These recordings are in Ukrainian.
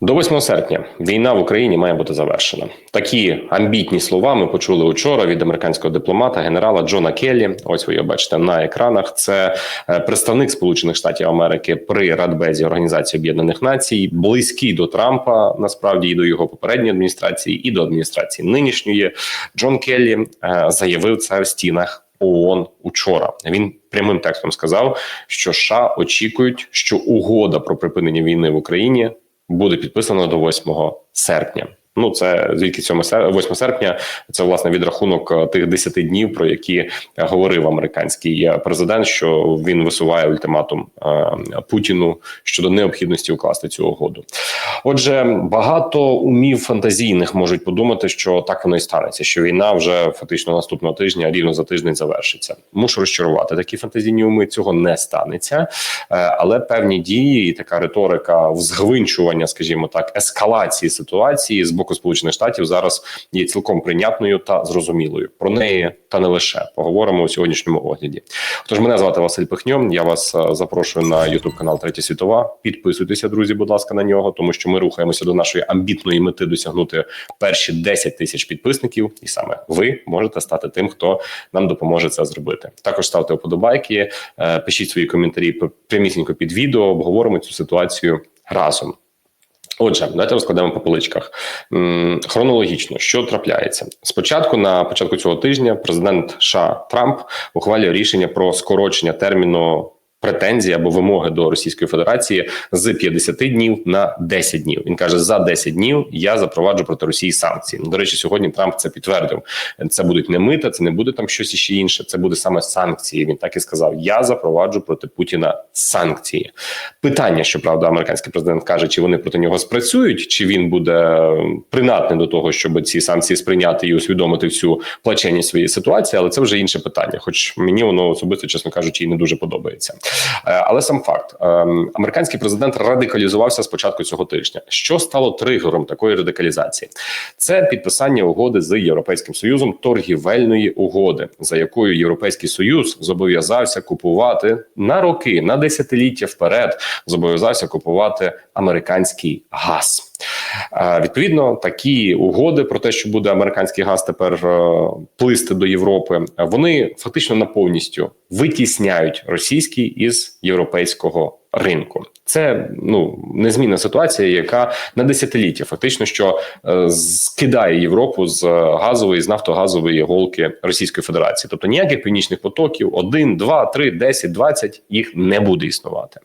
До 8 серпня війна в Україні має бути завершена. Такі амбітні слова ми почули учора від американського дипломата генерала Джона Келлі. Ось ви його бачите на екранах. Це е, представник Сполучених Штатів Америки при Радбезі Організації Об'єднаних Націй, близький до Трампа, насправді і до його попередньої адміністрації, і до адміністрації нинішньої. Джон Келлі е, заявив це в стінах. ООН учора він прямим текстом сказав, що США очікують, що угода про припинення війни в Україні буде підписано до 8 серпня. Ну, це звідки 7 сер- 8 серпня. Це власне відрахунок е, тих 10 днів, про які е, говорив американський е, президент, що він висуває ультиматум Путіну щодо необхідності укласти цю угоду. Отже, багато умів фантазійних можуть подумати, що так воно і станеться, що війна вже фактично наступного тижня рівно за тиждень завершиться. Мушу розчарувати такі фантазійні уми. Цього не станеться, але певні дії і така риторика взгвинчування, скажімо так, ескалації ситуації з боку Сполучених Штатів зараз є цілком прийнятною та зрозумілою. Про неї та не лише поговоримо у сьогоднішньому огляді. Тож мене звати Василь Пихньо. Я вас е, запрошую на Ютуб канал Третя Світова. Підписуйтеся, друзі, будь ласка, на нього, тому що ми рухаємося до нашої амбітної мети досягнути перші 10 тисяч підписників, і саме ви можете стати тим, хто нам допоможе це зробити. Також ставте вподобайки, е, пишіть свої коментарі прямісінько під відео. Обговоримо цю ситуацію разом. Отже, давайте розкладемо по поличках хронологічно, що трапляється спочатку. На початку цього тижня президент США Трамп ухвалює рішення про скорочення терміну претензій або вимоги до Російської Федерації з 50 днів на 10 днів. Він каже: за 10 днів я запроваджу проти Росії санкції. До речі, сьогодні Трамп це підтвердив. Це будуть не мита, це не буде там щось іще інше. Це буде саме санкції. Він так і сказав: Я запроваджу проти Путіна санкції. Питання, що правда, американський президент каже, чи вони проти нього спрацюють, чи він буде принадний до того, щоб ці санкції сприйняти і усвідомити всю плаченість своєї ситуації, але це вже інше питання. Хоч мені воно особисто, чесно кажучи, і не дуже подобається. Е, Але сам факт, ем, американський президент радикалізувався з початку цього тижня. Що стало тригером такої радикалізації? Це підписання угоди з Європейським Союзом торгівельної угоди, за якою Європейський Союз зобов'язався купувати на роки, на десятиліття вперед, зобов'язався купувати американський газ. Відповідно, такі угоди про те, що буде американський газ тепер е, плисти до Європи, вони фактично на повністю витісняють російський із європейського ринку. Це ну незмінна ситуація, яка на десятиліття фактично що е, скидає Європу з газової з нафтогазової голки Російської Федерації. Тобто ніяких північних потоків, один, два, три, десять, двадцять їх не буде існувати.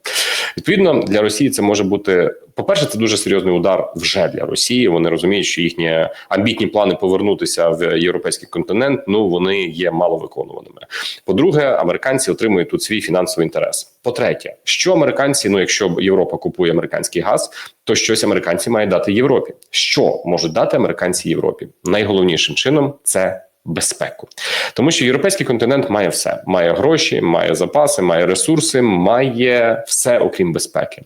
Відповідно, для Росії це може бути по-перше, це дуже серйозний удар вже для Росії. Вони розуміють, що їхні амбітні плани повернутися в європейський континент. Ну вони є маловиконуваними. По-друге, американці отримують тут свій фінансовий інтерес. По-третє, що американці, ну якщо Європа купує американський газ, то щось американці мають дати Європі. Що можуть дати американці Європі? Найголовнішим чином це безпеку, тому що європейський континент має все: має гроші, має запаси, має ресурси, має все окрім безпеки.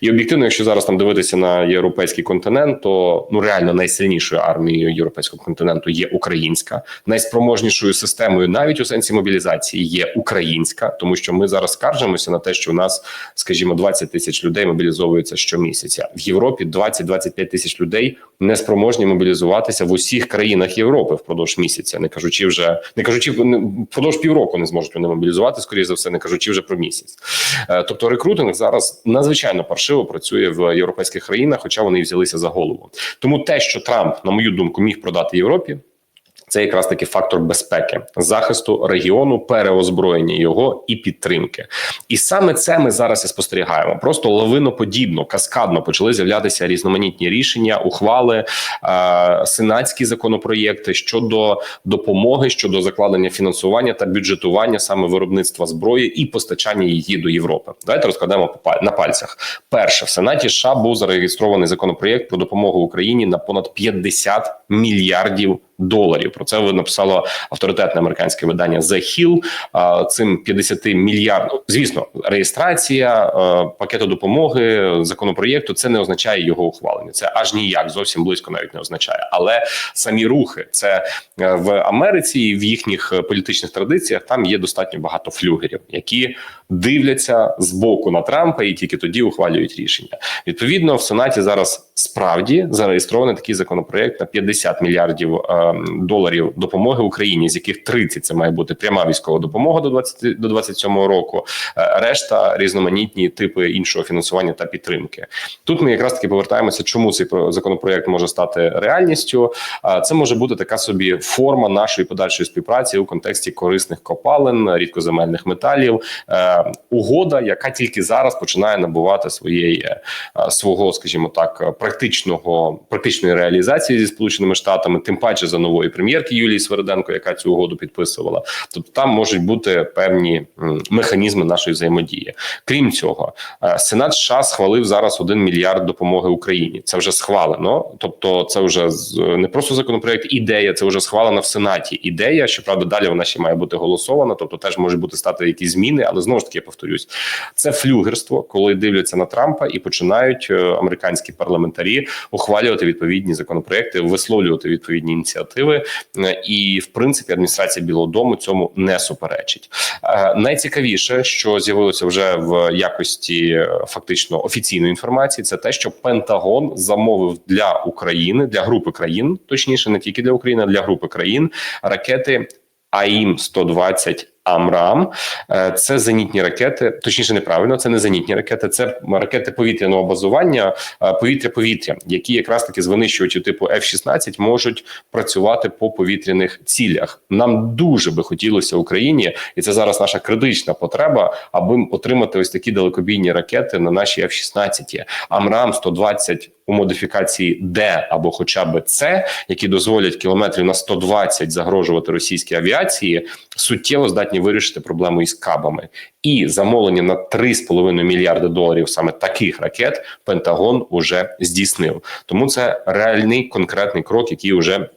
І об'єктивно, якщо зараз там дивитися на європейський континент, то ну реально найсильнішою армією європейського континенту є українська, найспроможнішою системою, навіть у сенсі мобілізації, є українська, тому що ми зараз скаржимося на те, що у нас, скажімо, 20 тисяч людей мобілізовуються щомісяця. В Європі 20-25 тисяч людей не спроможні мобілізуватися в усіх країнах Європи впродовж місяця, не кажучи вже не кажучи впродовж півроку не зможуть вони мобілізувати, скоріше за все, не кажучи вже про місяць. Е, Тобто рекрутинг зараз надзвичайно паршиво працює в європейських країнах, хоча вони взялися за голову. Тому те, що Трамп, на мою думку, міг продати Європі. Це якраз таки фактор безпеки, захисту регіону, переозброєння його і підтримки. І саме це ми зараз і спостерігаємо. Просто лавиноподібно, каскадно почали з'являтися різноманітні рішення, ухвали, е, сенатські законопроєкти щодо допомоги, щодо закладення фінансування та бюджетування саме виробництва зброї і постачання її до Європи. Давайте розкладемо на пальцях. Перше в Сенаті США був зареєстрований законопроєкт про допомогу Україні на понад 50 мільярдів доларів. Про це ви написало авторитетне американське видання The Hill. Цим 50 мільярд. ну, Звісно, реєстрація е, пакету допомоги законопроєкту це не означає його ухвалення. Це аж ніяк зовсім близько навіть не означає. Але самі рухи це е, в Америці і в їхніх політичних традиціях там є достатньо багато флюгерів, які дивляться з боку на Трампа і тільки тоді ухвалюють рішення. Відповідно, в Сенаті зараз справді зареєстрований такий законопроект на 50 мільярдів е, доларів допомоги Україні, з яких 30 це має бути пряма військова допомога до 20, до 27 року. Е, решта різноманітні типи іншого фінансування та підтримки. Тут ми якраз таки повертаємося, чому цей про- законопроект може стати реальністю. Це може бути така собі форма нашої подальшої співпраці у контексті корисних копалин, рідкоземельних металів, е, угода, яка тільки зараз починає набувати своєї е, свого, скажімо так, практичного практичної реалізації зі сполученими штатами, тим паче за нової прем'єрки Юлії Свериденко, яка цю угоду підписувала. Тобто там можуть бути певні механізми нашої взаємодії. Крім цього, е, Сенат США схвалив зараз 1 мільярд допомоги Україні. Це вже схвалено. Тобто, це вже не просто законопроект, ідея, це вже схвалена в Сенаті. Ідея, щоправда, далі вона ще має бути голосована. Тобто, теж можуть бути стати якісь зміни, але знову ж таки я повторюсь, це флюгерство, коли дивляться на Трампа і починають е, американські парламентарі ухвалювати відповідні законопроекти, висловлювати відповідні ініціативи. Е, І в принципі адміністрація Білого Дому цьому не суперечить. Е, Найцікавіше, що з'явилося вже в якості е, фактично офіційної інформації, це те, що Пентагон замовив для України для групи країн, точніше, не тільки для України, а для групи країн ракети АІМ 120 Амрам. Е, Це зенітні ракети, точніше, неправильно, це не зенітні ракети, це ракети повітряного базування, е, повітря-повітря, які якраз таки з винищувачі типу F-16 можуть працювати по повітряних цілях. Нам дуже би хотілося Україні, і це зараз наша критична потреба, аби отримати ось такі далекобійні ракети на наші F-16. Амрам 120 у модифікації Д або хоча б С, які дозволять кілометрів на 120 загрожувати російській авіації, суттєво здатні вирішити проблему із кабами. І замовлення на 3,5 мільярди доларів саме таких ракет Пентагон уже здійснив. Тому це реальний конкретний крок, який вже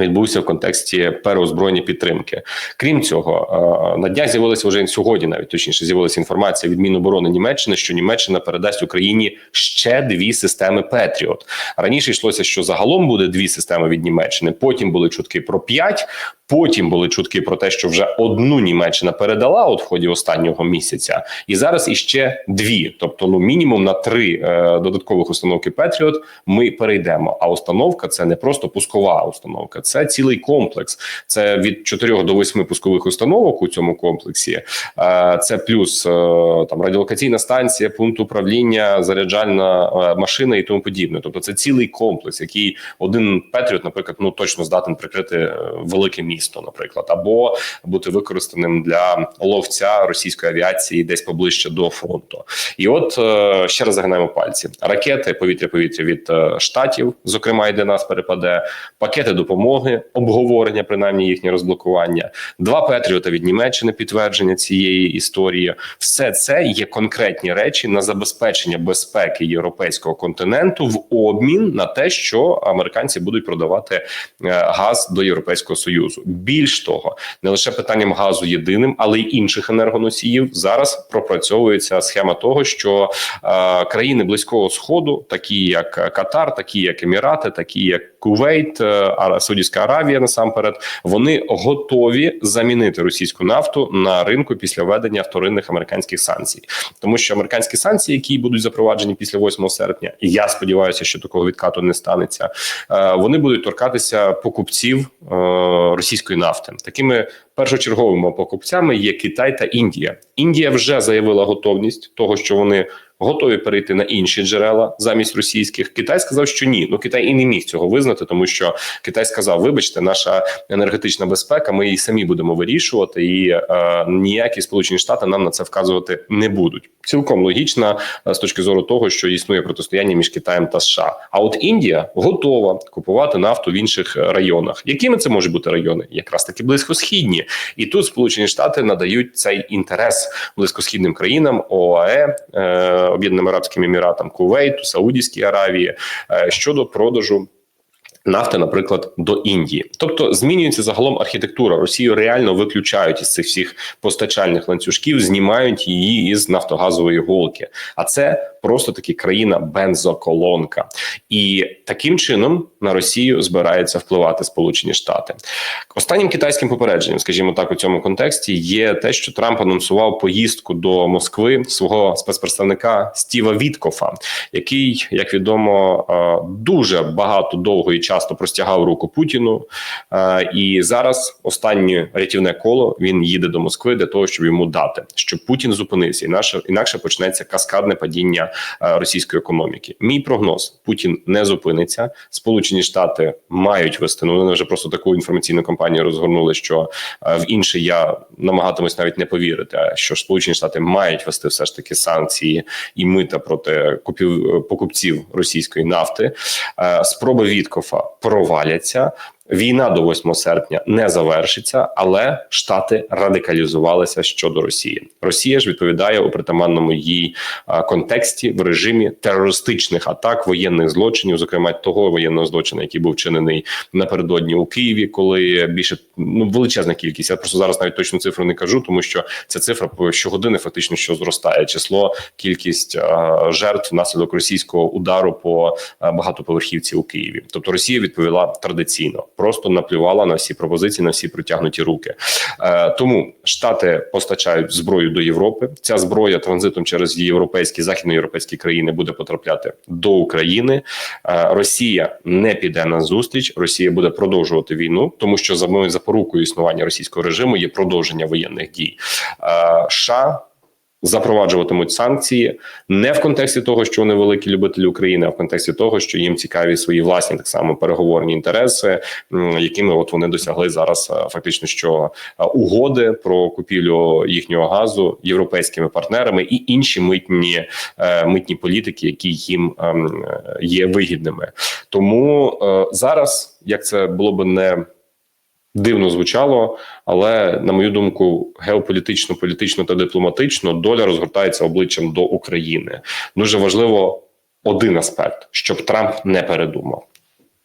Відбувся в контексті переозброєння підтримки. Крім цього, е, на днях з'явилася вже сьогодні, навіть точніше, з'явилася інформація від Міноборони Німеччини, що Німеччина передасть Україні ще дві системи Петріот. Раніше йшлося, що загалом буде дві системи від Німеччини. Потім були чутки про п'ять. Потім були чутки про те, що вже одну Німеччина передала от в ході останнього місяця, і зараз іще дві. Тобто, ну мінімум на три е, додаткових установки Петріот ми перейдемо. А установка це не просто пускова установка, це цілий комплекс. Це від 4 до 8 пускових установок у цьому комплексі. Е, це плюс е, там радіолокаційна станція, пункт управління, заряджальна е, машина і тому подібне. Тобто, це цілий комплекс, який один Петріот, наприклад, ну точно здатен прикрити е, велике місто, наприклад, або бути використаним для ловця російської авіації десь поближче до фронту. І от е, ще раз загинаємо пальці: ракети, повітря-повітря від е, штатів, зокрема, і для нас перепаде, пакети допомоги, обговорення, принаймні їхнє розблокування, два Петріота від Німеччини, підтвердження цієї історії. Все це є конкретні речі на забезпечення безпеки європейського континенту в обмін на те, що американці будуть продавати е, газ до Європейського союзу. Більш того, не лише питанням газу єдиним, але й інших енергоносіїв зараз пропрацьовується схема того, що е, країни близького сходу, такі як Катар, такі як Емірати, такі як Кувейт, е, Саудівська Аравія, насамперед, вони готові замінити російську нафту на ринку після введення вторинних американських санкцій, тому що американські санкції, які будуть запроваджені після 8 серпня, і я сподіваюся, що такого відкату не станеться. е, Вони будуть торкатися покупців е, російської нафти. Такими першочерговими покупцями є Китай та Індія. Індія вже заявила готовність того, що вони готові перейти на інші джерела замість російських. Китай сказав, що ні. Ну Китай і не міг цього визнати, тому що Китай сказав: вибачте, наша енергетична безпека, ми її самі будемо вирішувати, і е, ніякі сполучені штати нам на це вказувати не будуть. Цілком логічно е, з точки зору того, що існує протистояння між Китаєм та США. А от Індія готова купувати нафту в інших е, районах. Якими це можуть бути райони? Якраз таки близькосхідні, і тут Сполучені Штати надають цей інтерес близькосхідним країнам ОАЕ, е, Об'єднаним Арабським Еміратам, Кувейту, Саудівській Аравії щодо продажу. Нафти, наприклад, до Індії, тобто змінюється загалом архітектура. Росію реально виключають із цих всіх постачальних ланцюжків, знімають її із нафтогазової голки. А це просто таки країна бензоколонка, і таким чином на Росію збираються впливати Сполучені Штати. Останнім китайським попередженням, скажімо так, у цьому контексті є те, що Трамп анонсував поїздку до Москви свого спецпредставника Стіва Віткофа, який, як відомо, е, дуже багато довго і часто простягав руку Путіну. Е, І зараз останнє рятівне коло він їде до Москви для того, щоб йому дати, щоб Путін зупинився, інакше інакше почнеться каскадне падіння російської економіки. Мій прогноз: Путін не зупиниться. Сполучені Штати мають вести. Ну вони вже просто таку інформаційну кампанію розгорнули, що е, в інше я намагатимусь навіть не повірити. Що Сполучені Штати мають вести все ж таки санкції і мита проти купів покупців російської нафти. Е, Спроби Віткофа проваляться. Війна до 8 серпня не завершиться, але штати радикалізувалися щодо Росії. Росія ж відповідає у притаманному їй контексті в режимі терористичних атак, воєнних злочинів, зокрема того воєнного злочину, який був вчинений напередодні у Києві, коли більше ну величезна кількість. Я просто зараз навіть точну цифру не кажу, тому що ця цифра щогодини фактично що зростає. Число кількість жертв внаслідок російського удару по багатоповерхівці у Києві. Тобто Росія відповіла традиційно просто наплювала на всі пропозиції, на всі протягнуті руки. Е, тому штати постачають зброю до Європи. Ця зброя транзитом через європейські західноєвропейські країни буде потрапляти до України. Е, Росія не піде на зустріч. Росія буде продовжувати війну, тому що за запорукою існування російського режиму є продовження воєнних дій. Е, США запроваджуватимуть санкції не в контексті того, що вони великі любителі України, а в контексті того, що їм цікаві свої власні так само переговорні інтереси, якими от вони досягли зараз е, фактично що е, угоди про купівлю їхнього газу європейськими партнерами і інші митні е, митні політики, які їм ем, є вигідними. Тому зараз як це було би не дивно звучало, але на мою думку, геополітично, політично та дипломатично доля розгортається обличчям до України. Дуже важливо один аспект, щоб Трамп не передумав.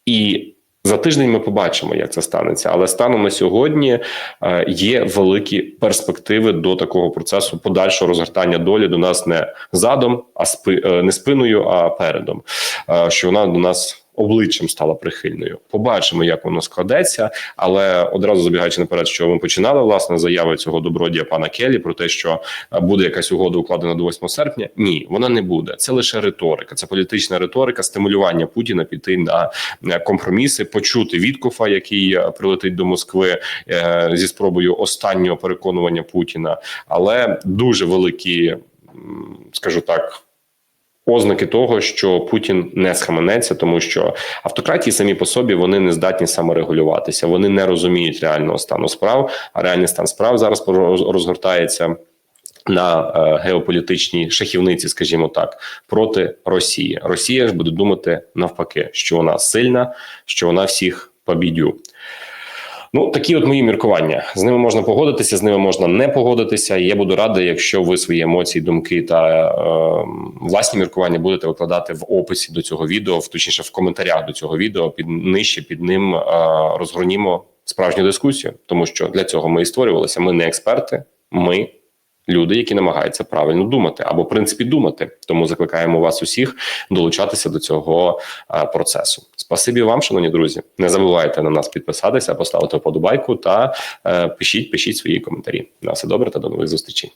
І за тиждень ми побачимо, як це станеться. Але станом на сьогодні е, є великі перспективи до такого процесу подальшого розгортання долі до нас не задом, а спи е, не спиною, а передом. Е, Що вона до нас. Обличчям стала прихильною. Побачимо, як воно складеться, але одразу забігаючи наперед, що ми починали власне заяви цього добродія пана Келі про те, що е, буде якась угода укладена до 8 серпня. Ні, вона не буде. Це лише риторика, це політична риторика, стимулювання Путіна піти на е, компроміси, почути Віткофа, який е, прилетить до Москви зі спробою останнього переконування Путіна, але дуже великі, скажу так. Ознаки того, що Путін не схаменеться, тому що автократії самі по собі вони не здатні саморегулюватися, вони не розуміють реального стану справ. А реальний стан справ зараз розгортається на е, геополітичній шахівниці, скажімо так, проти Росії. Росія ж буде думати навпаки, що вона сильна, що вона всіх побідю. Ну, такі от мої міркування. З ними можна погодитися, з ними можна не погодитися. Я буду радий, якщо ви свої емоції, думки та е, власні міркування будете викладати в описі до цього відео, в точніше в коментарях до цього відео. Під нижче під ним е, розгорнімо справжню дискусію, тому що для цього ми і створювалися. Ми не експерти, ми люди, які намагаються правильно думати або в принципі думати. Тому закликаємо вас усіх долучатися до цього е, процесу. Спасибі вам, шановні друзі. Не забувайте на нас підписатися, поставити вподобайку та е, пишіть, пишіть свої коментарі. На все добре та до нових зустрічей.